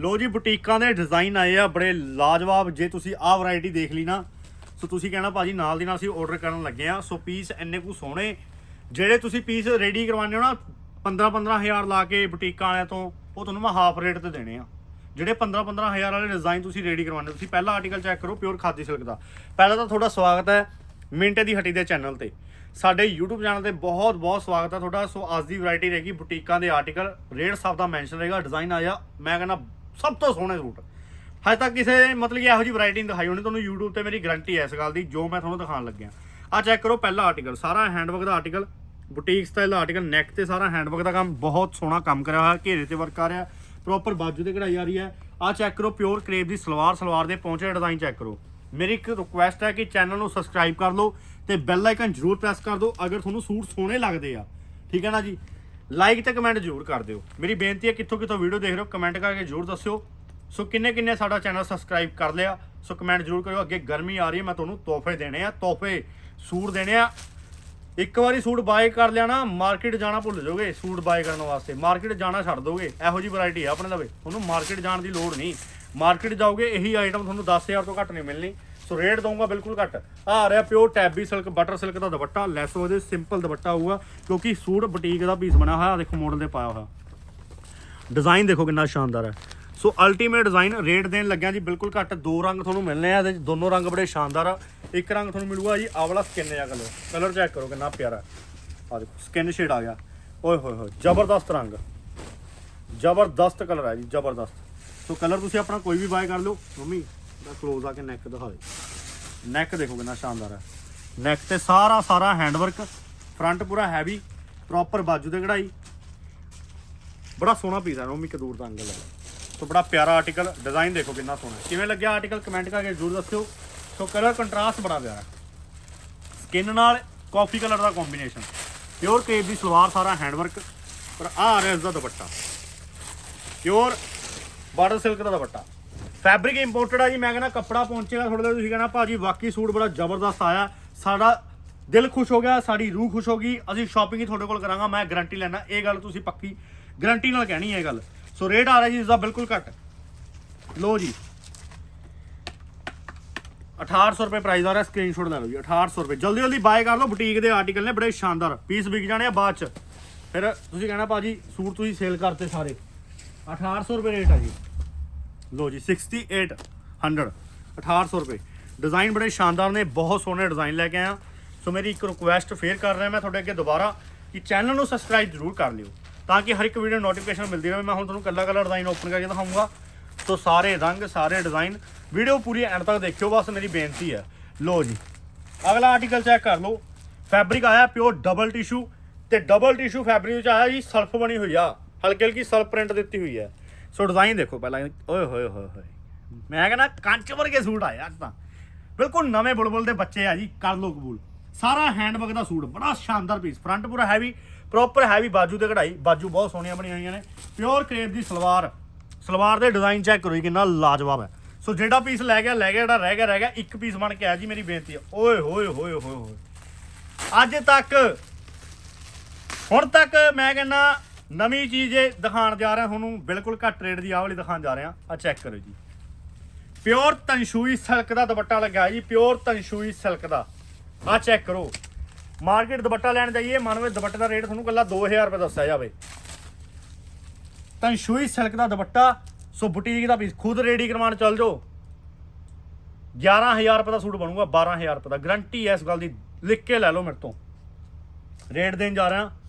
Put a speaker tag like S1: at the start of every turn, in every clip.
S1: ਲੋ ਜੀ, ਬੁਟੀਕਾਂ ਦੇ ਡਿਜ਼ਾਈਨ ਆਏ ਆ, ਬੜੇ ਲਾਜਵਾਬ, ਜੇ ਤੁਸੀਂ ਆਹ ਵੈਰਾਈਟੀ ਦੇਖ ਲਈ ਨਾ, ਸੋ ਤੁਸੀਂ ਕਹਿਣਾ ਭਾਜੀ ਨਾਲ ਦੀ ਨਾਲ ਅਸੀਂ ਆਰਡਰ ਕਰਨ ਲੱਗੇ ਆ, ਸੋ ਪੀਸ ਇੰਨੇ ਕੁ ਸੋਹਣੇ। ਜਿਹੜੇ ਤੁਸੀਂ ਪੀਸ ਰੈਡੀ ਕਰਵਾਉਂਦੇ ਹੋ ਨਾ 15 15000 ਲਾ ਕੇ ਬੁਟੀਕਾਂ ਵਾਲਿਆਂ ਤੋਂ, ਉਹ ਤੁਹਾਨੂੰ ਮੈਂ ਹਾਫ ਰੇਟ ਤੇ ਦੇਣੇ ਆ। ਜਿਹੜੇ 15 15000 ਵਾਲੇ ਡਿਜ਼ਾਈਨ ਤੁਸੀਂ ਰੈਡੀ ਕਰਵਾਉਂਦੇ ਹੋ, ਤੁਸੀਂ ਪਹਿਲਾ ਆਰਟੀਕਲ ਚੈੱਕ ਕਰੋ ਪਿਓਰ ਖਾਦੀ ਸਿਲਕ ਦਾ। ਪਹਿਲਾਂ ਤਾਂ ਤੁਹਾਡਾ ਸਵਾਗਤ ਹੈ ਮਿੰਟੇ ਦੀ ਹਟੀ ਦੇ ਚੈਨਲ ਤੇ। ਸਾਡੇ YouTube ਚੈਨਲ ਤੇ ਬਹੁਤ ਬਹੁਤ ਸਵਾਗਤ ਹੈ ਤੁਹਾਡਾ, ਸੋ ਅੱਜ ਦੀ ਵੈਰਾਈਟੀ ਰਹੇਗੀ ਬੁਟੀਕਾਂ ਦੇ ਆਰਟੀਕਲ ਰੇਟ ਸਭ ਦਾ ਮੈਂਸ਼ਨ ਰਹੇਗਾ ਡਿਜ਼ਾਈਨ ਆਇਆ, ਮੈਂ ਕਹਿੰਦਾ ਸਭ ਤੋਂ ਸੋਹਣੇ ਸੂਟ। ਹਜੇ ਤੱਕ ਕਿਸੇ ਮਤਲਬ ਕਿ ਇਹੋ ਜਿਹੀ ਵੈਰਾਈਟੀ ਨਹੀਂ ਦਿਖਾਈ ਹੋਣੀ। ਤੁਹਾਨੂੰ YouTube ਤੇ ਮੇਰੀ ਗਾਰੰਟੀ ਹੈ ਇਸ ਗੱਲ ਦੀ, ਜੋ ਮੈਂ ਤੁਹਾਨੂੰ ਦਿਖਾਉਣ ਲੱਗਿਆ। ਆ ਚੈੱਕ ਕਰੋ ਪਹਿਲਾ ਆਰਟੀਕਲ ਸਾਰਾ ਹੈਂਡਵਰਕ ਦਾ ਆਰਟੀਕਲ ਬੁਟੀਕ ਸਟਾਈਲ ਦਾ ਆਰਟੀਕਲ ਨੈਕ ਤੇ ਸਾਰਾ ਹੈਂਡਵਰਕ ਦਾ ਕੰਮ, ਬਹੁਤ ਸੋਹਣਾ ਕੰਮ ਕਰਿਆ ਹੋਇਆ, ਘੇਰੇ ਤੇ ਵਰਕ ਆ ਰਿਹਾ ਪ੍ਰੋਪਰ ਬਾਜੂ ਤੇ ਕਢਾਈ ਆ ਰਹੀ ਹੈ। ਆ ਚੈੱਕ ਕਰੋ ਪਿਓਰ ਕਰੇਪ ਦੀ ਸਲਵਾਰ ਸਲਵਾਰ ਦੇ ਪਹੁੰਚੇ ਡਿਜ਼ਾਈਨ ਚੈੱਕ ਕਰੋ। ਮੇਰੀ ਇੱਕ ਰਿਕੁਐਸਟ ਹੈ ਕਿ ਚੈਨਲ ਨੂੰ ਸਬਸਕ੍ਰਾਈਬ ਕਰ ਲਓ ਤੇ ਬੈਲ ਆਈਕਨ ਜ਼ਰੂਰ ਪ੍ਰੈਸ ਕਰ ਦਿਓ। ਅਗਰ ਤੁਹਾਨੂੰ ਸੂਟ ਸੋਹਣੇ ਲੱਗਦੇ ਆ, ਠੀਕ ਹੈ ਨਾ ਜੀ? ਲਾਈਕ ਤੇ ਕਮੈਂਟ ਜ਼ਰੂਰ ਕਰ ਦਿਓ। ਮੇਰੀ ਬੇਨਤੀ ਹੈ ਕਿੱਥੋਂ ਕਿੱਥੋਂ ਵੀਡੀਓ ਦੇਖ ਰਹੇ ਹੋ ਕਮੈਂਟ ਕਰਕੇ ਜ਼ਰੂਰ ਦੱਸਿਓ। ਸੋ ਕਿੰਨੇ ਕਿੰਨੇ ਸਾਡਾ ਚੈਨਲ ਸਬਸਕ੍ਰਾਈਬ ਕਰ ਲਿਆ। ਸੋ ਕਮੈਂਟ ਜ਼ਰੂਰ ਕਰਿਓ, ਅੱਗੇ ਗਰਮੀ ਆ ਰਹੀ ਹੈ, ਮੈਂ ਤੁਹਾਨੂੰ ਤੋਹਫੇ ਦੇਣੇ ਆ, ਤੋਹਫੇ ਸੂਟ ਦੇਣੇ ਆ। ਇੱਕ ਵਾਰੀ ਸੂਟ ਬਾਏ ਕਰ ਲਿਆ ਨਾ ਮਾਰਕੀਟ ਜਾਣਾ ਭੁੱਲ ਜਾਓਗੇ, ਸੂਟ ਬਾਏ ਕਰਨ ਵਾਸਤੇ। ਮਾਰਕੀਟ ਜਾਣਾ ਛੱਡ ਦੋਗੇ, ਇਹੋ ਜੀ ਵੈਰਾਈਟੀ ਆ ਆਪਣੇ ਲਵੇ। ਤੁਹਾਨੂੰ ਮਾਰਕੀਟ ਜਾਣ ਦੀ ਲੋੜ ਨਹੀਂ। ਮਾਰਕੀਟ ਜਾਓਗੇ, ਇਹੀ ਆਈਟਮ ਤੁਹਾਨੂੰ 10000 ਤੋਂ ਘੱਟ ਨਹੀਂ ਮਿਲਣੀ। ਸੋ ਰੇਟ ਦਊਂਗਾ ਬਿਲਕੁਲ ਘੱਟ। ਆਹ ਆ ਰਿਹਾ pure tabby silk, butter silk ਦਾ ਦੁਪੱਟਾ। ਲੈਸ ਉਹਦੇ ਸਿੰਪਲ ਦੁਪੱਟਾ ਹੋਊਗਾ, ਕਿਉਂਕਿ ਸੂਟ ਬੁਟੀਕ ਦਾ ਪੀਸ ਬਣਿਆ ਹੋਇਆ, ਆਹ ਦੇਖੋ ਮਾਡਲ ਤੇ ਪਾਇਆ ਹੋਇਆ। ਡਿਜ਼ਾਈਨ ਦੇਖੋ ਕਿੰਨਾ ਸ਼ਾਨਦਾਰ ਹੈ। ਸੋ ਅਲਟੀਮੇਟ ਡਿਜ਼ਾਈਨ ਰੇਟ ਦੇਣ ਲੱਗਿਆ ਜੀ ਬਿਲਕੁਲ ਘੱਟ। ਦੋ ਰੰਗ ਤੁਹਾਨੂੰ ਮਿਲਨੇ ਆ, ਇਹਦੇ 'ਚ ਦੋਨੋਂ ਰੰਗ ਬੜੇ ਸ਼ਾਨਦਾਰ ਆ। ਇੱਕ ਰੰਗ ਤੁਹਾਨੂੰ ਮਿਲੂਗਾ ਜੀ, ਆਵਲਾ ਵਾਲਾ ਸਕਿਨ ਜਿਹਾ ਕਲਰ ਕਲਰ ਚੈੱਕ ਕਰੋ ਕਿੰਨਾ ਪਿਆਰਾ। ਆ ਦੇਖੋ ਸਕਿਨ ਸ਼ੇਡ ਆ ਗਿਆ। ਓਏ ਹੋਏ ਹੋਏ, ਜ਼ਬਰਦਸਤ ਰੰਗ। ਜ਼ਬਰਦਸਤ ਕਲਰ ਹੈ ਜੀ, ਜ਼ਬਰਦਸਤ। ਸੋ ਕਲਰ ਤੁਸੀਂ ਆਪਣਾ ਕੋਈ ਵੀ ਬਾਏ ਕਰ ਲਓ। ਮੰਮੀ ਦਾ ক্লোਜ਼ ਆ ਕੇ ਨੈਕ ਦਿਖਾ ਦੇ। ਨੈਕ ਦੇਖੋ ਕਿੰਨਾ ਸ਼ਾਨਦਾਰ ਹੈ। ਨੈਕ ਤੇ ਸਾਰਾ ਸਾਰਾ ਹੈਂਡਵਰਕ ਫਰੰਟ ਪੂਰਾ ਹੈਵੀ ਪ੍ਰੋਪਰ ਬਾਜੂ ਤੇ ਕਢਾਈ। ਬੜਾ ਸੋਹਣਾ ਪੀਸ ਹੈ, ਰੋਮੀ ਕਦੂਰ ਦਾ ਅੰਗਲ ਹੈ। ਸੋ ਬੜਾ ਪਿਆਰਾ ਆਰਟੀਕਲ ਡਿਜ਼ਾਈਨ ਦੇਖੋ ਕਿੰਨਾ ਸੋਹਣਾ ਕਿਵੇਂ ਲੱਗਿਆ ਆਰਟੀਕਲ ਕਮੈਂਟ ਕਰਕੇ ਜ਼ਰੂਰ ਦੱਸਿਓ। ਸੋ ਕਲਰ ਕੰਟਰਾਸਟ ਬੜਾ ਪਿਆਰਾ ਸਕਿਨ ਨਾਲ ਕਾਫੀ ਕਲਰ ਦਾ ਕੰਬੀਨੇਸ਼ਨ ਪਿਓਰ ਕੇਪ ਦੀ ਸਲਵਾਰ ਸਾਰਾ ਹੈਂਡਵਰਕ ਪਰ ਆ ਰਿਹਾ ਇਸ ਦਾ ਦੁਪੱਟਾ। ਪਿਓਰ ਬਾਰਡਰ ਸਿਲਕ ਦਾ ਦੁਪੱਟਾ। ਫੈਬਰਿਕ ਇੰਪੋਰਟਡ ਆ ਜੀ, ਮੈਂ ਕਹਿੰਦਾ ਕੱਪੜਾ ਪਹੁੰਚੇਗਾ ਤੁਹਾਡੇ ਜਿਹਾ ਤੁਸੀਂ ਕਹਿੰਦਾ ਭਾਜੀ ਵਾਕਈ ਸੂਟ ਬੜਾ ਜ਼ਬਰਦਸਤ ਆਇਆ। ਸਾਡਾ ਦਿਲ ਖੁਸ਼ ਹੋ ਗਿਆ, ਸਾਡੀ ਰੂਹ ਖੁਸ਼ ਹੋ ਗਈ, ਅਸੀਂ ਸ਼ਾਪਿੰਗ ਹੀ ਤੁਹਾਡੇ ਕੋਲ ਕਰਾਂਗਾ, ਮੈਂ ਗਾਰੰਟੀ ਲੈਣਾ ਇਹ ਗੱਲ ਤੁਸੀਂ ਪੱਕੀ ਗਾਰੰਟੀ ਨਾਲ ਕਹਿਣੀ ਹੈ ਇਹ ਗੱਲ। ਸੋ ਰੇਟ ਆ ਰਿਹਾ ਜੀ ਇਸ ਦਾ ਬਿਲਕੁਲ ਘੱਟ। ਲੋ ਜੀ। 1800 ਰੁਪਏ ਪ੍ਰਾਈਸ ਆ ਰਿਹਾ ਸਕਰੀਨਸ਼ਾਟ ਲੈ ਲਓ ਜੀ 1800 ਰੁਪਏ। ਜਲਦੀ ਜਲਦੀ ਬਾਏ ਕਰ ਲਓ ਬੁਟੀਕ ਦੇ ਆਰਟੀਕਲ ਨੇ, ਬੜੇ ਸ਼ਾਨਦਾਰ। ਪੀਸ ਵਿਕ ਜਾਣੇ ਆ ਬਾਅਦ ਚ। ਫਿਰ ਤੁਸੀਂ ਕਹਿਣਾ ਭਾਜੀ, ਸੂਟ ਤੁਸੀਂ ਸੇਲ ਕਰਤੇ ਸਾਰੇ। 1800 ਰੁਪਏ ਰੇਟ ਆ ਜੀ। ਲੋ ਜੀ 6800 1800 ਰੁਪਏ। ਡਿਜ਼ਾਈਨ ਬੜੇ ਸ਼ਾਨਦਾਰ ਨੇ, ਬਹੁਤ ਸੋਹਣੇ ਡਿਜ਼ਾਈਨ ਲੈ ਕੇ ਆਇਆ। ਸੋ ਮੇਰੀ ਇੱਕ ਰਿਕੁਐਸਟ ਫੇਰ ਕਰ ਰਿਹਾ ਮੈਂ ਤੁਹਾਡੇ ਅੱਗੇ ਦੁਬਾਰਾ ਕਿ ਚੈਨਲ ਨੂੰ ਸਬਸਕ੍ਰਾਈਬ ਜ਼ਰੂਰ ਕਰ ਲਿਓ, ਤਾਂ ਕਿ ਹਰ ਇੱਕ ਵੀਡੀਓ ਨੋਟੀਫਿਕੇਸ਼ਨ ਮਿਲਦੀ ਰਹੇ। ਮੈਂ ਹੁਣ ਤੁਹਾਨੂੰ ਕੱਲਾ ਕੱਲਾ ਡਿਜ਼ਾਈਨ ਓਪਨ ਕਰਕੇ ਦਿਖਾਊਂਗਾ। ਸੋ ਸਾਰੇ ਰੰਗ, ਸਾਰੇ ਡਿਜ਼ਾਈਨ ਵੀਡੀਓ ਪੂਰੀ ਐਂਡ ਤੱਕ ਦੇਖਿਓ, ਬਸ ਮੇਰੀ ਬੇਨਤੀ ਹੈ। ਲੋ ਜੀ, ਅਗਲਾ ਆਰਟੀਕਲ ਚੈੱਕ ਕਰ ਲਓ। ਫੈਬਰਿਕ ਆਇਆ ਪਿਓਰ ਡਬਲ ਟਿਸ਼ੂ ਤੇ ਡਬਲ ਟਿਸ਼ੂ ਫੈਬਰਿਕ ਵਿੱਚ ਆਇਆ ਜੀ, ਸਲਫ ਬਣੀ ਹੋਈ ਆ। ਹਲਕੇ ਹਲਕੀ ਸਲਫ ਪ੍ਰਿੰਟ ਦਿੱਤੀ ਹੋਈ ਹੈ। ਸੋ ਡਿਜ਼ਾਈਨ ਦੇਖੋ ਪਹਿਲਾਂ ਓਏ ਹੋਏ ਹੋਏ ਹੋਏ। ਮੈਂ ਕਹਿੰਦਾ ਕੰਚ ਵਰਗੇ ਸੂਟ ਆਏ ਅੱਜ ਤਾਂ। ਬਿਲਕੁਲ ਨਵੇਂ ਬੁਲਬੁਲ ਦੇ ਬੱਚੇ ਆ ਜੀ, ਕਰ ਲੋ ਕਬੂਲ। ਸਾਰਾ ਹੈਂਡਵਰਕ ਦਾ ਸੂਟ, ਬੜਾ ਸ਼ਾਨਦਾਰ ਪੀਸ ਫਰੰਟ ਪੂਰਾ ਹੈਵੀ ਪ੍ਰੋਪਰ ਹੈਵੀ ਬਾਜੂ ਤੇ ਕਢਾਈ। ਬਾਜੂ ਬਹੁਤ ਸੋਹਣੀਆਂ ਬਣੀਆਂ ਹੋਈਆਂ ਨੇ। ਪਿਓਰ ਕਰੇਪ ਦੀ ਸਲਵਾਰ। ਸਲਵਾਰ ਦੇ ਡਿਜ਼ਾਈਨ ਚੈੱਕ ਕਰੋ ਜੀ, ਕਿੰਨਾ ਲਾਜਵਾਬ ਹੈ। ਸੋ ਜਿਹੜਾ ਪੀਸ ਲੈ ਗਿਆ ਲੈ ਗਿਆ, ਜਿਹੜਾ ਰਹਿ ਗਿਆ ਰਹਿ ਗਿਆ, ਇੱਕ ਪੀਸ ਬਣ ਕੇ ਆ ਜੀ, ਮੇਰੀ ਬੇਨਤੀ ਹੈ। ਓਏ ਹੋਏ ਹੋਏ ਹੋਏ ਹੋਏ। ਅੱਜ ਤੱਕ, ਹੁਣ ਤੱਕ ਮੈਂ ਕਹਿੰਦਾ ਨਵੀਂ ਚੀਜ਼ ਇਹ ਦਿਖਾਉਣ ਜਾ ਰਿਹਾ ਤੁਹਾਨੂੰ ਬਿਲਕੁਲ ਘੱਟ ਰੇਟ ਦੀ ਆਹ ਵਾਲੀ ਦਿਖਾਉਣ ਜਾ ਰਿਹਾ ਆ ਚੈੱਕ ਕਰੋ ਜੀ। ਪਿਓਰ ਤਨਸ਼ੂਈ ਸਿਲਕ ਦਾ ਦੁਪੱਟਾ ਲੱਗਾ ਜੀ ਪਿਓਰ ਤਨਸ਼ੂਈ ਸਿਲਕ ਦਾ। ਆ ਚੈੱਕ ਕਰੋ। ਮਾਰਕੀਟ ਦੁਪੱਟਾ ਲੈਣ ਜਾਈਏ, ਮੰਨ ਮਨਵੇਂ ਦੁਪੱਟੇ ਦਾ ਰੇਟ ਤੁਹਾਨੂੰ ਕੱਲਾ 2000 ਰੁਪਏ ਦੱਸਿਆ ਜਾਵੇ। ਤਨਸ਼ੂਈ ਸਿਲਕ ਦਾ ਦੁਪੱਟਾ, ਸੋ ਬੁਟੀਕ ਦਾ ਵੀ ਖੁਦ ਰੈਡੀ ਕਰਵਾਉਣ ਚੱਲ ਜਾਓ। 11000 ਰੁਪਏ ਦਾ ਸੂਟ ਬਣੂਗਾ 12000 ਰੁਪਏ ਦਾ। ਗਰੰਟੀ ਹੈ ਇਸ ਗੱਲ ਦੀ, ਲਿਖ ਕੇ ਲੈ ਲਓ ਮੇਰੇ ਤੋਂ। ਰੇਟ ਦੇਣ ਜਾ ਰਿਹਾ।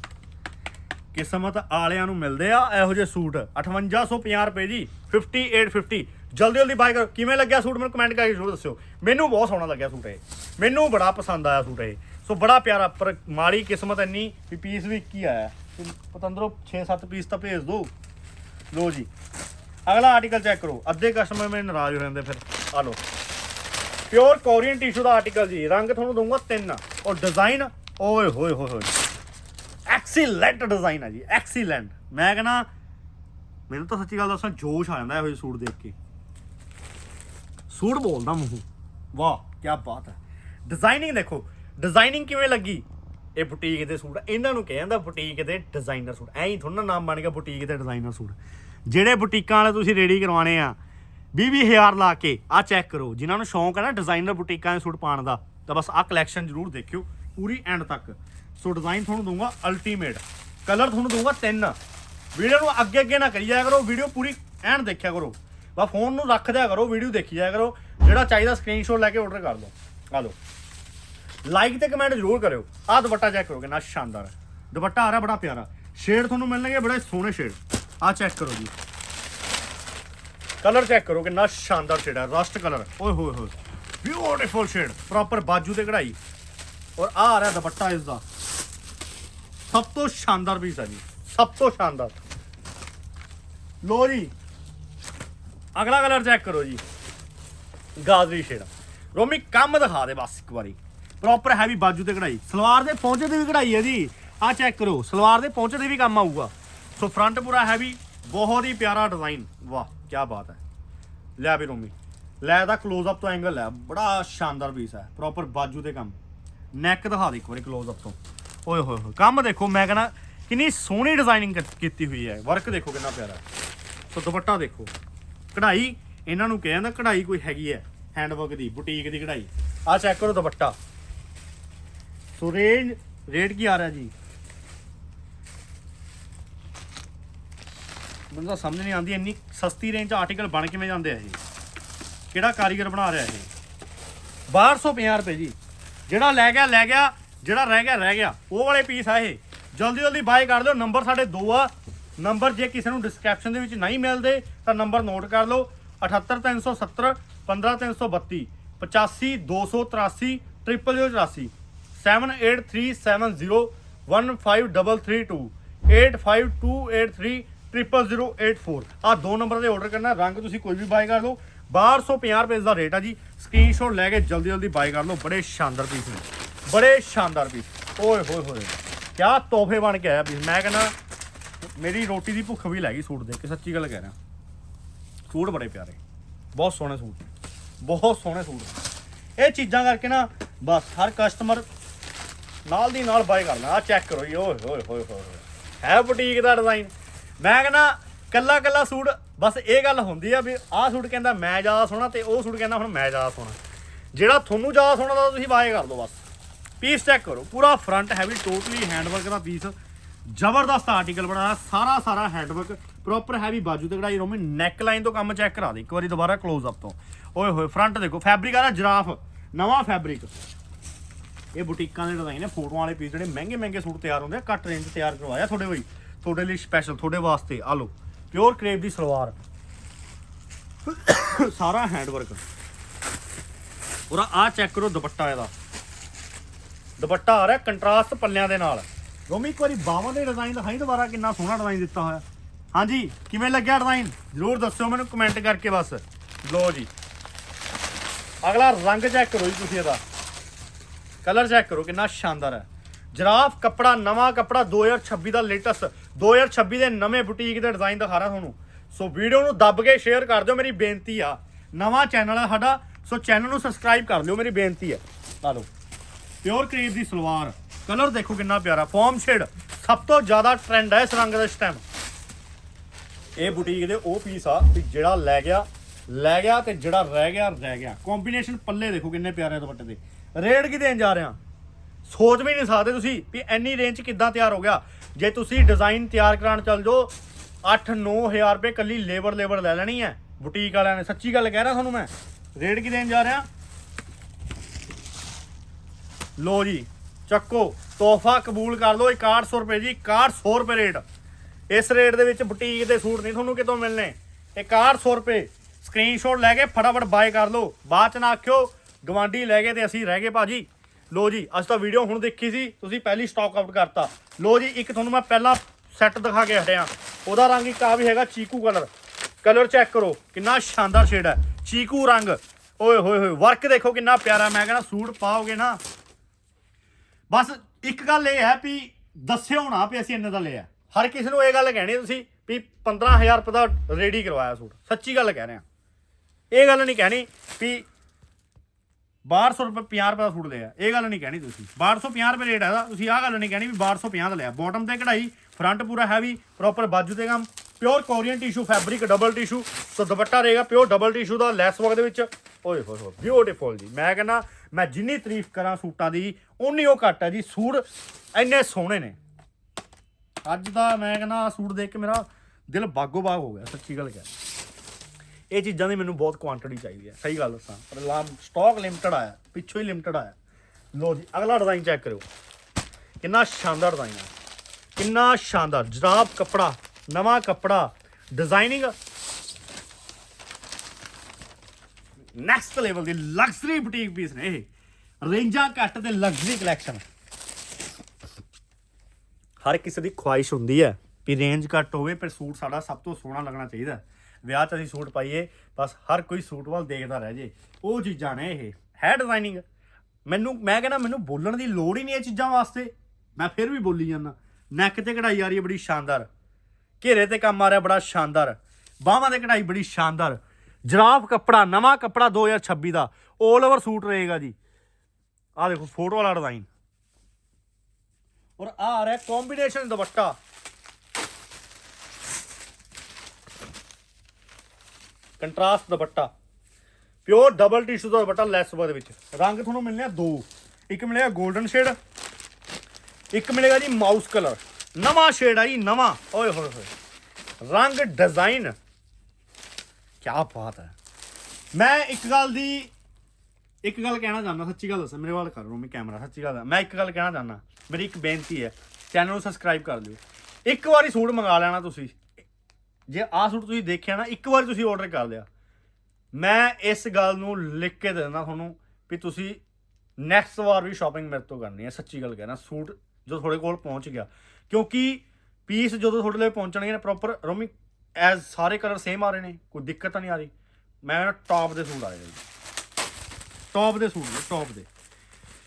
S1: ਕਿਸਮਤ ਆਲਿਆਂ ਨੂੰ ਮਿਲਦੇ ਆ, ਇਹੋ ਜਿਹੇ ਸੂਟ। 5850 ਰੁਪਏ ਜੀ 5850 ਜਲਦੀ ਜਲਦੀ ਬਾਈ ਕਰੋ। ਕਿਵੇਂ ਲੱਗਿਆ ਸੂਟ? ਮੈਨੂੰ ਕਮੈਂਟ ਕਰਕੇ ਜ਼ਰੂਰ ਦੱਸਿਓ। ਮੈਨੂੰ ਬਹੁਤ ਸੋਹਣਾ ਲੱਗਿਆ ਸੂਟ ਇਹ। ਮੈਨੂੰ ਬੜਾ ਪਸੰਦ ਆਇਆ ਸੂਟ ਇਹ। ਸੋ ਬੜਾ ਪਿਆਰਾ, ਪਰ ਮਾੜੀ ਕਿਸਮਤ ਇੰਨੀ ਵੀ ਪੀਸ ਵੀ ਇੱਕ ਹੀ ਆਇਆ? ਤੇ ਪਤੰਦਰੋ 6-7 ਪੀਸ ਤਾਂ ਭੇਜ ਦਿਓ ਲੋ ਜੀ। ਅਗਲਾ ਆਰਟੀਕਲ ਚੈੱਕ ਕਰੋ। ਅੱਧੇ ਕਸਟਮਰ ਮੇਰੇ ਨਾਰਾਜ਼ ਹੋ ਜਾਂਦੇ ਫਿਰ। ਆ ਲੋ ਪਿਓਰ ਕੋਰੀਅਨ ਟਿਸ਼ੂ ਦਾ ਆਰਟੀਕਲ ਜੀ। ਰੰਗ ਤੁਹਾਨੂੰ ਦਊਂਗਾ ਤਿੰਨ। ਔਰ ਡਿਜ਼ਾਈਨ ਓਏ ਹੋਏ ਹੋਏ ਹੋਏ। ਐਕਸੀਲੈਂਟ ਡਿਜ਼ਾਈਨ ਹੈ ਜੀ ਐਕਸੀਲੈਂਟ ਮੈਂ ਕਹਿੰਦਾ, ਮੈਨੂੰ ਤਾਂ ਸੱਚੀ ਗੱਲ ਦੱਸਾਂ, ਜੋਸ਼ ਆ ਜਾਂਦਾ ਇਹੋ ਜਿਹੇ ਸੂਟ ਦੇਖ ਕੇ। ਸੂਟ ਬੋਲਦਾ ਮੂੰਹ। ਵਾਹ ਕੀ ਬਾਤ ਹੈ ਡਿਜ਼ਾਈਨਿੰਗ ਦੇਖੋ ਡਿਜ਼ਾਈਨਿੰਗ ਕਿਵੇਂ ਲੱਗੀ? ਇਹ ਬੁਟੀਕ ਦੇ ਸੂਟ ਇਹਨਾਂ ਨੂੰ ਕਿਹਾ ਜਾਂਦਾ ਬੁਟੀਕ ਦੇ ਡਿਜ਼ਾਈਨਰ ਸੂਟ। ਐਂ ਹੀ ਥੋੜਾ ਨਾਮ ਬਣ ਗਿਆ ਬੁਟੀਕ ਦੇ ਡਿਜ਼ਾਈਨਰ ਸੂਟ। ਜਿਹੜੇ ਬੁਟੀਕਾਂ ਵਾਲੇ ਤੁਸੀਂ ਰੈਡੀ ਕਰਵਾਣੇ ਆ 20000 ਲਾ ਕੇ ਆ ਚੈੱਕ ਕਰੋ। ਜਿਨ੍ਹਾਂ ਨੂੰ ਸ਼ੌਂਕ ਹੈ ਨਾ ਡਿਜ਼ਾਈਨਰ ਬੁਟੀਕਾਂ ਦੇ ਸੂਟ ਪਾਉਣ ਦਾ, ਤਾਂ ਬਸ ਆ ਕਲੈਕਸ਼ਨ ਜ਼ਰੂਰ ਦੇਖਿਓ, ਪੂਰੀ ਐਂਡ ਤੱਕ। ਸੋ ਡਿਜ਼ਾਈਨ ਤੁਹਾਨੂੰ ਦੂੰਗਾ ਅਲਟੀਮੇਟ ਕਲਰ ਤੁਹਾਨੂੰ ਦੂੰਗਾ ਤਿੰਨ। ਵੀਡੀਓ ਨੂੰ ਅੱਗੇ ਅੱਗੇ ਨਾ ਕਰੀ ਜਾਇਆ ਕਰੋ, ਵੀਡੀਓ ਪੂਰੀ ਐਨ ਦੇਖਿਆ ਕਰੋ। ਬਸ ਫੋਨ ਨੂੰ ਰੱਖ ਦਿਆ ਕਰੋ, ਵੀਡੀਓ ਦੇਖੀ ਜਾਇਆ ਕਰੋ। ਜਿਹੜਾ ਚਾਹੀਦਾ ਸਕਰੀਨਸ਼ਾਟ ਲੈ ਕੇ ਆਰਡਰ ਕਰ ਲਓ। ਆ ਲਓ। ਲਾਈਕ ਤੇ ਕਮੈਂਟ ਜ਼ਰੂਰ ਕਰਿਓ। ਆਹ ਦੁਪੱਟਾ ਚੈੱਕ ਕਰੋ ਕਿੰਨਾ ਸ਼ਾਨਦਾਰ। ਦੁਪੱਟਾ ਆ ਰਿਹਾ ਬੜਾ ਪਿਆਰਾ। ਸ਼ੇਡ ਤੁਹਾਨੂੰ ਮਿਲਣਗੇ, ਬੜੇ ਸੋਹਣੇ ਸ਼ੇਡ ਆਹ ਚੈੱਕ ਕਰੋ ਜੀ। ਕਲਰ ਚੈੱਕ ਕਰੋ ਕਿੰਨਾ ਸ਼ਾਨਦਾਰ ਸ਼ੇਡ ਹੈ ਰਸਟ ਕਲਰ ਓਏ ਹੋਏ ਹੋਏ। ਬਿਊਟੀਫੁਲ ਸ਼ੇਡ ਪ੍ਰੋਪਰ ਬਾਜੂ ਤੇ ਕਢਾਈ। ਔਰ ਆ ਆ ਰਿਹਾ ਦੁਪੱਟਾ ਇਸ ਦਾ ਸਭ ਤੋਂ ਸ਼ਾਨਦਾਰ ਪੀਸ ਹੈ ਜੀ। ਸਭ ਤੋਂ ਸ਼ਾਨਦਾਰ। ਲੋ ਜੀ, ਅਗਲਾ ਕਲਰ ਚੈੱਕ ਕਰੋ ਜੀ। ਗਾਜ਼ਰੀ ਸ਼ੇਡ ਰੋਮੀ, ਕੰਮ ਦਿਖਾ ਦੇ ਬਸ ਇੱਕ ਵਾਰੀ। ਪ੍ਰੋਪਰ ਹੈਵੀ ਬਾਜੂ ਤੇ ਕਢਾਈ। ਸਲਵਾਰ ਦੇ ਪਹੁੰਚੇ ਤੇ ਵੀ ਕਢਾਈ ਹੈ ਜੀ। ਆ ਚੈੱਕ ਕਰੋ, ਸਲਵਾਰ ਦੇ ਪਹੁੰਚੇ ਤੇ ਵੀ ਕੰਮ ਆਊਗਾ। ਸੋ ਫਰੰਟ ਪੂਰਾ ਹੈਵੀ ਬਹੁਤ ਹੀ ਪਿਆਰਾ ਡਿਜ਼ਾਈਨ ਵਾਹ ਕੀ ਬਾਤ ਹੈ। ਲੈ ਵੀ ਰੋਮੀ, ਲੈ ਦਾ ক্লোਜ਼ ਅਪ ਤੋਂ ਐਂਗਲ ਹੈ। ਬੜਾ ਸ਼ਾਨਦਾਰ ਪੀਸ ਹੈ। ਪ੍ਰੋਪਰ ਬਾਜੂ 'ਤੇ ਕੰਮ। ਨੈਕ ਦਿਖਾ ਦੇ ਇੱਕ ਵਾਰੀ ক্লোਜ਼ ਅਪ ਤੋਂ। ਓਏ ਹੋਏ ਹੋਏ, ਕੰਮ ਦੇਖੋ, ਮੈਂ ਕਹਿੰਦਾ ਕਿੰਨੀ ਸੋਹਣੀ ਡਿਜ਼ਾਈਨਿੰਗ ਕੀਤੀ ਹੋਈ ਹੈ। ਵਰਕ ਦੇਖੋ ਕਿੰਨਾ ਪਿਆਰਾ ਸੋ ਦੁਪੱਟਾ ਦੇਖੋ। ਕਢਾਈ, ਇਹਨਾਂ ਨੂੰ ਕਹਿੰਦਾ ਕਢਾਈ ਕੋਈ ਹੈਗੀ ਹੈ ਹੈਂਡਵਰਕ ਦੀ ਬੁਟੀਕ ਦੀ ਕਢਾਈ। ਆ ਚੈੱਕ ਕਰੋ ਦੁਪੱਟਾ। ਸੋ ਰੇਂਜ ਰੇਟ ਕੀ ਆ ਰਿਹਾ ਜੀ? ਮੈਨੂੰ ਤਾਂ ਸਮਝ ਨਹੀਂ ਆਉਂਦੀ ਇੰਨੀ ਸਸਤੀ ਰੇਂਜ 'ਚ ਆਰਟੀਕਲ ਬਣ ਕਿਵੇਂ ਜਾਂਦੇ ਆ ਇਹ। ਕਿਹੜਾ ਕਾਰੀਗਰ ਬਣਾ ਰਿਹਾ ਇਹ? 1250 ਰੁਪਏ ਜੀ। ਜਿਹੜਾ ਲੈ ਗਿਆ ਲੈ ਗਿਆ ਜਿਹੜਾ ਰਹਿ ਗਿਆ ਰਹਿ ਗਿਆ। ਉਹ ਵਾਲੇ ਪੀਸ ਆ ਇਹ। ਜਲਦੀ ਜਲਦੀ ਬਾਏ ਕਰ ਲਿਓ ਨੰਬਰ ਸਾਡੇ ਦੋ ਆ। ਨੰਬਰ ਜੇ ਕਿਸੇ ਨੂੰ ਡਿਸਕ੍ਰਿਪਸ਼ਨ ਦੇ ਵਿੱਚ ਨਹੀਂ ਮਿਲਦੇ, ਤਾਂ ਨੰਬਰ ਨੋਟ ਕਰ ਲਓ। 78370 15332 85283 0084 7837015332 85283084 ਆ ਦੋ ਨੰਬਰ ਤੇ ਆਰਡਰ ਕਰਨਾ। ਰੰਗ ਤੁਸੀਂ ਕੋਈ ਵੀ ਬਾਏ ਕਰ ਲਓ। 1250 ਰੁਪਏ ਦਾ ਰੇਟ ਆ ਜੀ। ਸਕਰੀਨਸ਼ਾਟ ਲੈ ਕੇ ਜਲਦੀ ਜਲਦੀ ਬਾਏ ਕਰ ਲਓ। ਬੜੇ ਸ਼ਾਨਦਾਰ ਪੀਸ ਨੇ। ਬੜੇ ਸ਼ਾਨਦਾਰ ਪੀਸ। ਓਏ ਹੋਏ ਹੋਏ। ਕਿਆ ਤੋਹਫੇ ਬਣ ਕੇ ਆਇਆ ਪੀਸ। ਮੈਂ ਕਹਿੰਦਾ, ਮੇਰੀ ਰੋਟੀ ਦੀ ਭੁੱਖ ਵੀ ਲੈ ਗਈ ਸੂਟ ਦੇਖ ਕੇ, ਸੱਚੀ ਗੱਲ ਕਹਿ ਰਿਹਾ। ਸੂਟ ਬੜੇ ਪਿਆਰੇ। ਬਹੁਤ ਸੋਹਣੇ ਸੂਟ। ਬਹੁਤ ਸੋਹਣੇ ਸੂਟ। ਇਹ ਚੀਜ਼ਾਂ ਕਰਕੇ ਨਾ, ਬਸ ਹਰ ਕਸਟਮਰ ਨਾਲ ਦੀ ਨਾਲ ਬਾਏ ਕਰਨਾ। ਆ ਚੈੱਕ ਕਰੋ ਜੀ। ਓਏ ਹੋਏ ਹੋਏ ਹੋਏ ਹੋਏ। ਹੈ ਬੁਟੀਕ ਦਾ ਡਿਜ਼ਾਈਨ ਮੈਂ ਕਹਿੰਦਾ, ਕੱਲਾ ਕੱਲਾ ਸੂਟ, ਬਸ ਇਹ ਗੱਲ ਹੁੰਦੀ ਆ ਵੀ ਆਹ ਸੂਟ ਕਹਿੰਦਾ ਮੈਂ ਜ਼ਿਆਦਾ ਸੋਹਣਾ ਤੇ ਉਹ ਸੂਟ ਕਹਿੰਦਾ ਹੁਣ ਮੈਂ ਜ਼ਿਆਦਾ ਸੋਹਣਾ। ਜਿਹੜਾ ਤੁਹਾਨੂੰ ਜ਼ਿਆਦਾ ਸੋਹਣਾ ਲੱਗਦਾ, ਤੁਸੀਂ ਬਾਏ ਕਰ ਲਓ ਬਸ। ਪੀਸ ਚੈੱਕ ਕਰੋ। ਪੂਰਾ ਫਰੰਟ ਹੈਵੀ ਟੋਟਲੀ ਹੈਂਡਵਰਕ ਦਾ ਪੀਸ ਜ਼ਬਰਦਸਤ ਆਰਟੀਕਲ ਬਣਾਇਆ ਸਾਰਾ ਸਾਰਾ ਹੈਂਡਵਰਕ ਪ੍ਰੋਪਰ ਹੈਵੀ ਬਾਜੂ ਤੇ ਕਢਾਈ। ਰੋਮੀ ਨੈਕ ਲਾਈਨ ਤੋਂ ਕੰਮ ਚੈੱਕ ਕਰਾ ਦੇ। ਇੱਕ ਵਾਰੀ ਦੁਬਾਰਾ ক্লোਜ਼ ਅਪ ਤੋਂ। ਓਏ ਹੋਏ ਫਰੰਟ ਦੇਖੋ। ਫੈਬਰਿਕ ਆ ਰਿਹਾ ਜਰਾਫ। ਨਵਾਂ ਫੈਬਰਿਕ ਇਹ ਬੁਟੀਕਾਂ ਦੇ ਡਿਜ਼ਾਈਨ ਨੇ। ਫੋਟੋਆਂ ਵਾਲੇ ਪੀਸ ਜਿਹੜੇ ਮਹਿੰਗੇ ਮਹਿੰਗੇ ਸੂਟ ਤਿਆਰ ਹੁੰਦੇ ਆ, ਘੱਟ ਰੇਂਜ ਤਿਆਰ ਕਰਵਾਇਆ ਤੁਹਾਡੇ ਲਈ। ਤੁਹਾਡੇ ਲਈ ਸਪੈਸ਼ਲ ਤੁਹਾਡੇ ਵਾਸਤੇ। ਆ ਲਓ ਪਿਓਰ ਕਰੇਪ ਦੀ ਸਲਵਾਰ। ਸਾਰਾ ਹੈਂਡਵਰਕ ਔਰ ਆ ਚੈੱਕ ਕਰੋ ਦੁਪੱਟਾ ਇਹਦਾ। ਦੁਪੱਟਾ ਆ ਰਿਹਾ ਕੰਟਰਾਸਟ ਪੱਲਿਆਂ ਦੇ ਨਾਲ। ਰੋਮੀ, ਇੱਕ ਵਾਰੀ ਬਾਹਾਂ ਦੇ ਡਿਜ਼ਾਈਨ ਦਿਖਾਈ, ਦੁਬਾਰਾ ਕਿੰਨਾ ਸੋਹਣਾ ਡਿਜ਼ਾਈਨ ਦਿੱਤਾ ਹੋਇਆ। ਹਾਂਜੀ, ਕਿਵੇਂ ਲੱਗਿਆ ਡਿਜ਼ਾਈਨ ਜਰੂਰ ਦੱਸਿਓ ਮੈਨੂੰ ਕਮੈਂਟ ਕਰਕੇ ਬਸ। ਲੋ ਜੀ। ਅਗਲਾ ਰੰਗ ਚੈੱਕ ਕਰੋ ਜੀ ਤੁਸੀਂ ਇਹਦਾ। ਕਲਰ ਚੈੱਕ ਕਰੋ, ਕਿੰਨਾ ਸ਼ਾਨਦਾਰ ਹੈ। ਜਰਾਫ ਕੱਪੜਾ, ਨਵਾਂ ਕੱਪੜਾ 2026 ਦਾ ਲੇਟੈਸਟ 2026 ਦੇ ਨਵੇਂ ਬੁਟੀਕ ਦੇ ਡਿਜ਼ਾਈਨ ਦਿਖਾ ਰਿਹਾ ਤੁਹਾਨੂੰ। ਸੋ ਵੀਡੀਓ ਨੂੰ ਦੱਬ ਕੇ ਸ਼ੇਅਰ ਕਰ ਦਿਓ, ਮੇਰੀ ਬੇਨਤੀ ਆ। ਨਵਾਂ ਚੈਨਲ ਹੈ ਸਾਡਾ, ਸੋ ਚੈਨਲ ਨੂੰ ਸਬਸਕ੍ਰਾਈਬ ਕਰ ਲਿਓ ਮੇਰੀ ਬੇਨਤੀ ਹੈ। ਆ ਲਓ। ਪਿਓਰ ਕਰੀਬ ਦੀ ਸਲਵਾਰ। ਕਲਰ ਦੇਖੋ ਕਿੰਨਾ ਪਿਆਰਾ। Farm shade. ਸਭ ਤੋਂ ਜ਼ਿਆਦਾ ਟ੍ਰੈਂਡ ਹੈ ਇਸ ਰੰਗ ਦਾ ਇਸ ਟਾਈਮ ਇਹ ਬੁਟੀਕ ਦੇ ਉਹ ਪੀਸ ਆ ਵੀ ਜਿਹੜਾ ਲੈ ਗਿਆ ਲੈ ਗਿਆ ਤੇ ਜਿਹੜਾ ਰਹਿ ਗਿਆ ਰਹਿ ਗਿਆ। ਕੰਬੀਨੇਸ਼ਨ ਪੱਲੇ ਦੇਖੋ ਕਿੰਨੇ ਪਿਆਰੇ ਆ ਦੁਪੱਟੇ ਦੇ। ਰੇਟ ਕੀ ਦੇਣ ਜਾ ਰਿਹਾ ਸੋਚ ਵੀ ਨਹੀਂ ਸਕਦੇ ਤੁਸੀਂ ਵੀ ਐਨੀ ਰੇਂਜ 'ਚ ਕਿੱਦਾਂ ਤਿਆਰ ਹੋ ਗਿਆ। ਜੇ ਤੁਸੀਂ ਡਿਜ਼ਾਈਨ ਤਿਆਰ ਕਰਾਉਣ ਚੱਲ ਜਾਓ 8-9000 ਰੁਪਏ ਕੱਲੀ ਲੇਬਰ ਲੇਬਰ ਲੈ ਲੈਣੀ ਹੈ। ਬੁਟੀਕ ਵਾਲਿਆਂ ਨੇ। ਸੱਚੀ ਗੱਲ ਕਹਿ ਰਿਹਾ ਤੁਹਾਨੂੰ ਮੈਂ। ਰੇਟ ਕੀ ਦੇਣ ਜਾ ਰਿਹਾ ਲੋ ਜੀ, ਚੱਕੋ, ਤੋਹਫਾ ਕਬੂਲ ਕਰ ਲਓ 6100 ਰੁਪਏ ਜੀ 6100 ਰੁਪਏ ਰੇਟ। ਇਸ ਰੇਟ ਦੇ ਵਿੱਚ ਬੁਟੀਕ ਦੇ ਸੂਟ ਨਹੀਂ ਤੁਹਾਨੂੰ ਕਿਤੋਂ ਮਿਲਨੇ 6100 ਰੁਪਏ ਸਕਰੀਨਸ਼ਾਟ ਲੈ ਕੇ ਫਟਾਫਟ ਬਾਏ ਕਰ ਲਓ। ਬਾਅਦ ਚ ਨਾ ਆਖਿਓ ਗਵਾਂਡੀ ਲੈ ਗਏ ਤੇ ਅਸੀਂ ਰਹਿ ਗਏ ਭਾਜੀ। ਲੋ ਜੀ, ਅੱਜ ਤਾਂ ਵੀਡੀਓ ਹੁਣ ਦੇਖੀ ਸੀ, ਤੁਸੀਂ ਪਹਿਲੀ ਸਟਾਕ ਆਊਟ ਕਰਤਾ। ਲੋ ਜੀ, ਇੱਕ ਤੁਹਾਨੂੰ ਮੈਂ ਪਹਿਲਾ ਸੈੱਟ ਦਿਖਾ ਕੇ ਹਟਿਆ। ਉਹਦਾ ਰੰਗ ਇੱਕ ਆ ਵੀ ਹੈਗਾ, ਚੀਕੂ ਕਲਰ ਕਲਰ ਚੈੱਕ ਕਰੋ, ਕਿੰਨਾ ਸ਼ਾਨਦਾਰ ਸ਼ੇਡ ਹੈ। ਚੀਕੂ ਰੰਗ। ਓਏ ਹੋਏ ਹੋਏ ਵਰਕ ਦੇਖੋ ਕਿੰਨਾ ਪਿਆਰਾ, ਮੈਂ ਕਹਿੰਦਾ ਸੂਟ ਪਾਓਗੇ ਨਾ ਬਸ ਇੱਕ ਗੱਲ ਇਹ ਹੈ ਵੀ ਦੱਸਿਓ ਨਾ ਵੀ ਅਸੀਂ ਇੰਨੇ ਦਾ ਲਿਆ। ਹਰ ਕਿਸੇ ਨੂੰ ਇਹ ਗੱਲ ਕਹਿਣੀ ਤੁਸੀਂ ਵੀ 15000 ਰੁਪਏ ਦਾ ਰੈਡੀ ਕਰਵਾਇਆ ਸੂਟ। ਸੱਚੀ ਗੱਲ ਕਹਿ ਰਿਹਾ ਇਹ ਗੱਲ ਨਹੀਂ ਕਹਿਣੀ ਵੀ 1200 ਰੁਪਏ 50 ਰੁਪਏ ਦਾ ਸੂਟ ਲਿਆ। ਇਹ ਗੱਲ ਨਹੀਂ ਕਹਿਣੀ ਤੁਸੀਂ। 1250 ਰੁਪਏ ਰੇਟ ਹੈ ਤੁਸੀਂ ਆਹ ਗੱਲ ਨਹੀਂ ਕਹਿਣੀ ਵੀ 1250 ਦਾ ਲਿਆ। ਬਾਟਮ ਤੇ ਕਢਾਈ ਫਰੰਟ ਪੂਰਾ ਹੈਵੀ ਪ੍ਰੋਪਰ ਬਾਜੂ ਤੇ ਕੰਮ। Pure Korean tissue fabric double tissue so dupatta ਰਹੇਗਾ ਪਿਓਰ ਡਬਲ ਟਿਸ਼ੂ ਦਾ। ਲੈਸ ਵਰਕ ਦੇ ਵਿੱਚ। ਓਏ ਹੋਏ ਹੋਏ ਬਿਊਟੀਫੁਲ ਜੀ। ਮੈਂ ਕਹਿੰਦਾ ਮੈਂ ਜਿੰਨੀ ਤਾਰੀਫ ਕਰਾਂ ਸੂਟਾਂ ਦੀ ਉਨੀ ਉਹ ਘੱਟ ਹੈ ਜੀ। ਸੂਟ ਇੰਨੇ ਸੋਹਣੇ ਨੇ। ਅੱਜ ਦਾ ਮੈਂ ਕਹਿੰਦਾ ਆਹ ਸੂਟ ਦੇਖ ਕੇ ਮੇਰਾ ਦਿਲ ਬਾਗੋ ਬਾਗ ਹੋ ਗਿਆ, ਸੱਚੀ ਗੱਲ ਕਹਿ। ਇਹ ਚੀਜ਼ਾਂ ਦੀ ਮੈਨੂੰ ਬਹੁਤ ਕੁਆਂਟੀਟੀ ਚਾਹੀਦੀ ਹੈ, ਸਹੀ ਗੱਲ ਦੱਸਾਂ। ਪਰ ਲਾ ਸਟਾਕ ਲਿਮਟਿਡ ਆਇਆ, ਪਿੱਛੋਂ ਹੀ ਲਿਮਟਿਡ ਆਇਆ। ਲੋ ਜੀ, ਅਗਲਾ ਡਿਜ਼ਾਈਨ ਚੈੱਕ ਕਰਿਓ। ਕਿੰਨਾ ਸ਼ਾਨਦਾਰ ਡਿਜ਼ਾਈਨ ਹੈ ਕਿੰਨਾ ਸ਼ਾਨਦਾਰ ਜਨਾਬ ਕੱਪੜਾ, ਨਵਾਂ ਕੱਪੜਾ ਡਿਜ਼ਾਈਨਿੰਗ ਨੈਕਸਟ ਲੈਵਲ ਦੀ ਲਗਜ਼ਰੀ ਬੁਟੀਕ ਪੀਸ ਨੇ ਇਹ। ਰੇਂਜਾਂ ਘੱਟ ਤੇ ਲਗਜ਼ਰੀ ਕਲੈਕਸ਼ਨ ਹਰ ਕਿਸੇ ਦੀ ਖੁਆਇਸ਼ ਹੁੰਦੀ ਹੈ ਵੀ ਰੇਂਜ ਘੱਟ ਹੋਵੇ ਪਰ ਸੂਟ ਸਾਡਾ ਸਭ ਤੋਂ ਸੋਹਣਾ ਲੱਗਣਾ ਚਾਹੀਦਾ। ਵਿਆਹ 'ਚ ਅਸੀਂ ਸੂਟ ਪਾਈਏ, ਬਸ ਹਰ ਕੋਈ ਸੂਟ ਵੱਲ ਦੇਖਦਾ ਰਹਿ ਜੇ। ਉਹ ਚੀਜ਼ਾਂ ਨੇ ਇਹ। ਹੈ ਡਿਜ਼ਾਈਨਿੰਗ ਮੈਨੂੰ, ਮੈਂ ਕਹਿੰਦਾ ਮੈਨੂੰ ਬੋਲਣ ਦੀ ਲੋੜ ਹੀ ਨਹੀਂ ਇਹ ਚੀਜ਼ਾਂ ਵਾਸਤੇ। ਮੈਂ ਫਿਰ ਵੀ ਬੋਲੀ ਜਾਂਦਾ। ਨੈਕ ਤੇ ਕਢਾਈ ਆ ਰਹੀ ਹੈ, ਬੜੀ ਸ਼ਾਨਦਾਰ। ਘੇਰੇ ਤੇ ਕੰਮ ਆ ਰਿਹਾ, ਬੜਾ ਸ਼ਾਨਦਾਰ। ਬਾਹਾਂ ਤੇ ਕਢਾਈ ਬੜੀ ਸ਼ਾਨਦਾਰ। ਜਰਾਫ ਕੱਪੜਾ, ਨਵਾਂ ਕੱਪੜਾ 2026 ਦਾ। 올 ਓਵਰ ਸੂਟ ਰਹੇਗਾ ਜੀ। ਆਹ ਦੇਖੋ ਫੋਟੋ ਵਾਲਾ ਡਿਜ਼ਾਈਨ ਔਰ ਆ ਆ ਰਿਹਾ combination dupatta. Contrast dupatta. Pure double tissue ਦਾ ਦੁਪੱਟਾ ਲੈਸ ਵਰ ਦੇ ਵਿੱਚ। ਰੰਗ ਤੁਹਾਨੂੰ ਮਿਲਨੇ ਆ ਦੋ। ਇੱਕ ਮਿਲੇਗਾ 골ਡਨ ਸ਼ੇਡ ਇੱਕ ਮਿਲੇਗਾ ਜੀ ਮਾਊਸ ਕਲਰ ਨਵਾਂ ਸ਼ੇਡ ਆ ਜੀ, ਨਵਾਂ। ਓਏ ਹੋਏ ਹੋਏ। ਰੰਗ ਡਿਜ਼ਾਈਨ ਕੀ ਬਾਤ ਹੈ। ਮੈਂ ਇੱਕ ਗੱਲ ਦੀ, ਇੱਕ ਗੱਲ ਕਹਿਣਾ ਚਾਹੁੰਦਾ, ਸੱਚੀ ਗੱਲ ਦੱਸਾਂ, ਮੇਰੇ ਵੱਲ ਕਰ ਰੋ ਮੈਂ ਕੈਮਰਾ, ਸੱਚੀ ਗੱਲ ਹੈ। ਮੈਂ ਇੱਕ ਗੱਲ ਕਹਿਣਾ ਚਾਹੁੰਦਾ, ਮੇਰੀ ਇੱਕ ਬੇਨਤੀ ਹੈ ਚੈਨਲ ਨੂੰ ਸਬਸਕ੍ਰਾਈਬ ਕਰ ਲਿਓ। ਇੱਕ ਵਾਰੀ ਸੂਟ ਮੰਗਾ ਲੈਣਾ ਤੁਸੀਂ। ਜੇ ਆਹ ਸੂਟ ਤੁਸੀਂ ਦੇਖਿਆ ਨਾ, ਇੱਕ ਵਾਰੀ ਤੁਸੀਂ ਆਰਡਰ ਕਰ ਲਿਆ। ਮੈਂ ਇਸ ਗੱਲ ਨੂੰ ਲਿਖ ਕੇ ਦਿੰਦਾ ਤੁਹਾਨੂੰ ਵੀ ਤੁਸੀਂ ਨੈਕਸਟ ਵਾਰ ਵੀ ਸ਼ਾਪਿੰਗ ਮੇਰੇ ਤੋਂ ਕਰਨੀ ਹੈ, ਸੱਚੀ ਗੱਲ ਕਹਿਣਾ, ਸੂਟ ਜੋ ਤੁਹਾਡੇ ਕੋਲ ਪਹੁੰਚ ਗਿਆ। ਕਿਉਂਕਿ ਪੀਸ ਜਦੋਂ ਤੁਹਾਡੇ ਲਈ ਪਹੁੰਚਣਗੇ ਨਾ ਪ੍ਰੋਪਰ ਰੋਮੀ ਐਜ਼ ਸਾਰੇ ਕਲਰ ਸੇਮ ਆ ਰਹੇ ਨੇ, ਕੋਈ ਦਿੱਕਤ ਤਾਂ ਨਹੀਂ ਆ ਰਹੀ। ਮੈਂ ਟੌਪ ਦੇ ਸੂਟ ਆਏ ਜੀ ਟੌਪ ਦੇ ਸੂਟ ਨੇ ਟੌਪ ਦੇ।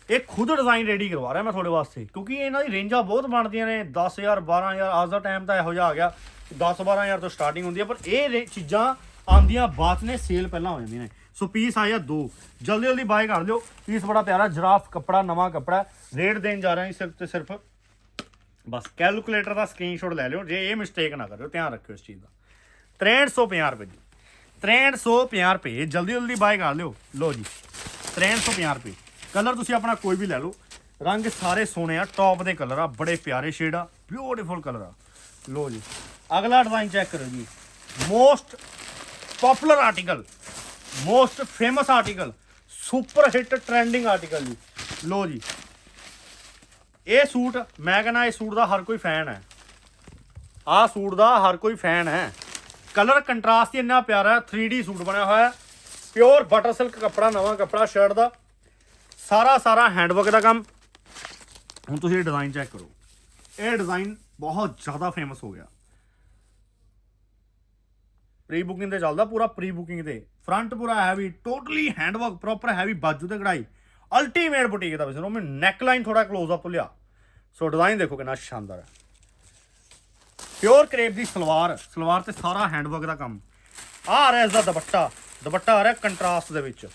S1: ਇਹ ਖੁਦ ਡਿਜ਼ਾਈਨ ਰੈਡੀ ਕਰਵਾ ਰਿਹਾ ਮੈਂ ਤੁਹਾਡੇ ਵਾਸਤੇ, ਕਿਉਂਕਿ ਇਹਨਾਂ ਦੀ ਰੇਂਜਾਂ ਬਹੁਤ ਬਣਦੀਆਂ ਨੇ। 10000 12000 ਅੱਜ ਦਾ ਟਾਈਮ ਤਾਂ ਇਹੋ ਜਿਹਾ ਆ ਗਿਆ। 10 12000 ਤੋਂ ਸਟਾਰਟਿੰਗ ਹੁੰਦੀ ਹੈ ਪਰ ਇਹ ਚੀਜ਼ਾਂ ਆਂਦੀਆਂ ਬਾਅਦ ਨੇ ਸੇਲ ਪਹਿਲਾਂ ਹੋ ਜਾਂਦੀਆਂ ਨੇ। ਸੋ ਪੀਸ ਆਇਆ ਦੋ। ਜਲਦੀ ਜਲਦੀ ਬਾਏ ਕਰ ਲਿਓ। ਪੀਸ ਬੜਾ ਪਿਆਰਾ ਜਰਾਫ ਕੱਪੜਾ, ਨਵਾਂ ਕੱਪੜਾ। ਰੇਟ ਦੇਣ ਜਾ ਰਿਹਾ ਹਾਂ ਸਿਰਫ ਤੇ ਸਿਰਫ। ਬਸ ਕੈਲਕੂਲੇਟਰ ਦਾ ਸਕਰੀਨਸ਼ਾਟ ਲੈ ਲਿਓ, ਜੇ ਇਹ ਮਿਸਟੇਕ ਨਾ ਕਰਿਓ, ਧਿਆਨ ਰੱਖਿਓ ਇਸ ਚੀਜ਼ ਦਾ। 6350 ਰੁਪਏ ਜੀ 6350 ਰੁਪਏ, ਜਲਦੀ ਜਲਦੀ ਬਾਏ ਕਰ ਲਿਓ। ਲਓ ਜੀ 6350 ਰੁਪਏ। ਕਲਰ ਤੁਸੀਂ ਆਪਣਾ ਕੋਈ ਵੀ ਲੈ ਲਓ। ਰੰਗ ਸਾਰੇ ਸੋਹਣੇ ਆ ਟੌਪ ਦੇ ਕਲਰ ਆ, ਬੜੇ ਪਿਆਰੇ ਸ਼ੇਡ ਆ ਬਿਊਟੀਫੁਲ ਕਲਰ ਆ। ਲੋ ਜੀ, ਅਗਲਾ ਡਿਜ਼ਾਈਨ ਚੈੱਕ ਕਰੋ ਜੀ। Most popular article most famous article super hit trending article ਜੀ। ਲੋ ਜੀ, ਇਹ ਸੂਟ, ਮੈਂ ਕਹਿੰਦਾ ਇਹ ਸੂਟ ਦਾ ਹਰ ਕੋਈ ਫੈਨ ਹੈ। ਆਹ ਸੂਟ ਦਾ ਹਰ ਕੋਈ ਫੈਨ ਹੈ। ਕਲਰ ਕੰਟਰਾਸਟ ਹੀ ਇੰਨਾ ਪਿਆਰਾ ਹੈ 3D ਸੂਟ ਬਣਿਆ ਹੋਇਆ ਪਿਓਰ ਬਟਰ ਸਿਲਕ ਕੱਪੜਾ, ਨਵਾਂ ਕੱਪੜਾ ਸ਼ਰਟ ਦਾ। ਸਾਰਾ ਸਾਰਾ ਹੈਂਡਵਰਕ ਦਾ ਕੰਮ। ਹੁਣ ਤੁਸੀਂ ਇਹ ਡਿਜ਼ਾਈਨ ਚੈੱਕ ਕਰੋ। ਇਹ ਡਿਜ਼ਾਈਨ ਬਹੁਤ ਜ਼ਿਆਦਾ ਫੇਮਸ ਹੋ ਗਿਆ। ਪ੍ਰੀ ਬੁਕਿੰਗ ਤੇ ਚੱਲਦਾ, ਪੂਰਾ ਪ੍ਰੀ ਬੁਕਿੰਗ ਤੇ। ਫਰੰਟ ਪੂਰਾ heavy totally handwork proper heavy ਬਾਜੂ ਤੇ ਕਢਾਈ। ਅਲਟੀਮੇਟ ਬੁਟੀਕ ਦਾ ਬਿਜ਼ਨਸ ਮੈਂ ਨੈਕ ਲਾਈਨ ਥੋੜਾ ক্লোਜ਼ ਅਪ ਲਿਆ। ਸੋ ਡਿਜ਼ਾਈਨ ਦੇਖੋ ਕਿੰਨਾ ਸ਼ਾਨਦਾਰ ਹੈ। ਪਿਓਰ ਕਰੇਪ ਦੀ ਸਲਵਾਰ ਸਲਵਾਰ ਤੇ ਸਾਰਾ ਹੈਂਡਵਰਕ ਦਾ ਕੰਮ। ਆਹ ਆ ਰਿਹਾ ਇਸ ਦਾ ਦੁਪੱਟਾ। ਦੁਪੱਟਾ ਆ ਰਿਹਾ ਕੰਟਰਾਸਟ ਦੇ ਵਿੱਚ।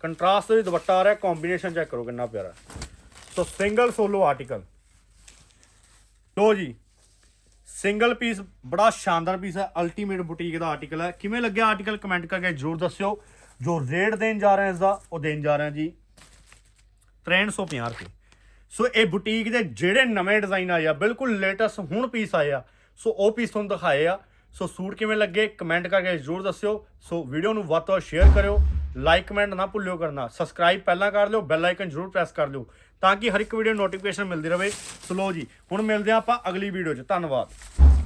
S1: ਕੰਟਰਾਸਟ ਦੇ ਵਿੱਚ ਦੁਪੱਟਾ ਆ ਰਿਹਾ ਕੰਬੀਨੇਸ਼ਨ ਚੈੱਕ ਕਰੋ ਕਿੰਨਾ ਪਿਆਰਾ। ਸੋ ਸਿੰਗਲ ਸੋਲੋ ਆਰਟੀਕਲ ਲੋ ਜੀ ਸਿੰਗਲ ਪੀਸ ਬੜਾ ਸ਼ਾਨਦਾਰ ਪੀਸ ਹੈ ਅਲਟੀਮੇਟ ਬੁਟੀਕ ਦਾ ਆਰਟੀਕਲ ਹੈ। ਕਿਵੇਂ ਲੱਗਿਆ ਆਰਟੀਕਲ ਕਮੈਂਟ ਕਰਕੇ ਜਰੂਰ ਦੱਸਿਓ। ਜੋ ਰੇਟ ਦੇਣ ਜਾ ਰਹੇ ਹਾਂ ਇਸ ਦਾ ਉਹ ਦੇਣ ਜਾ ਰਹੇ ਹਾਂ ਜੀ 350 ਰੁਪਏ। ਸੋ ਇਹ ਬੁਟੀਕ ਦੇ ਜਿਹੜੇ ਨਵੇਂ ਡਿਜ਼ਾਈਨ ਆਏ ਆ, ਬਿਲਕੁਲ ਲੇਟੈਸਟ ਹੁਣ ਪੀਸ ਆਏ ਆ। ਸੋ ਉਹ ਪੀਸ ਤੁਹਾਨੂੰ ਦਿਖਾਏ ਆ। ਸੋ ਸੂਟ ਕਿਵੇਂ ਲੱਗੇ ਕਮੈਂਟ ਕਰਕੇ ਜ਼ਰੂਰ ਦੱਸਿਓ। ਸੋ ਵੀਡੀਓ ਨੂੰ ਵੱਧ ਤੋਂ ਵੱਧ ਸ਼ੇਅਰ ਕਰਿਓ। ਲਾਈਕ ਕਮੈਂਟ ਨਾ ਭੁੱਲਿਓ ਕਰਨਾ। ਸਬਸਕ੍ਰਾਈਬ ਪਹਿਲਾਂ ਕਰ ਲਿਓ ਬੈਲ ਆਈਕਨ ਜ਼ਰੂਰ ਪ੍ਰੈਸ ਕਰ ਲਿਓ, ਤਾਂ ਕਿ ਹਰ ਇੱਕ ਵੀਡੀਓ ਨੋਟੀਫਿਕੇਸ਼ਨ ਮਿਲਦੀ ਰਹੇ। ਸੋ ਲਓ ਜੀ, ਹੁਣ ਮਿਲਦੇ ਹਾਂ ਆਪਾਂ ਅਗਲੀ ਵੀਡੀਓ 'ਚ। ਧੰਨਵਾਦ।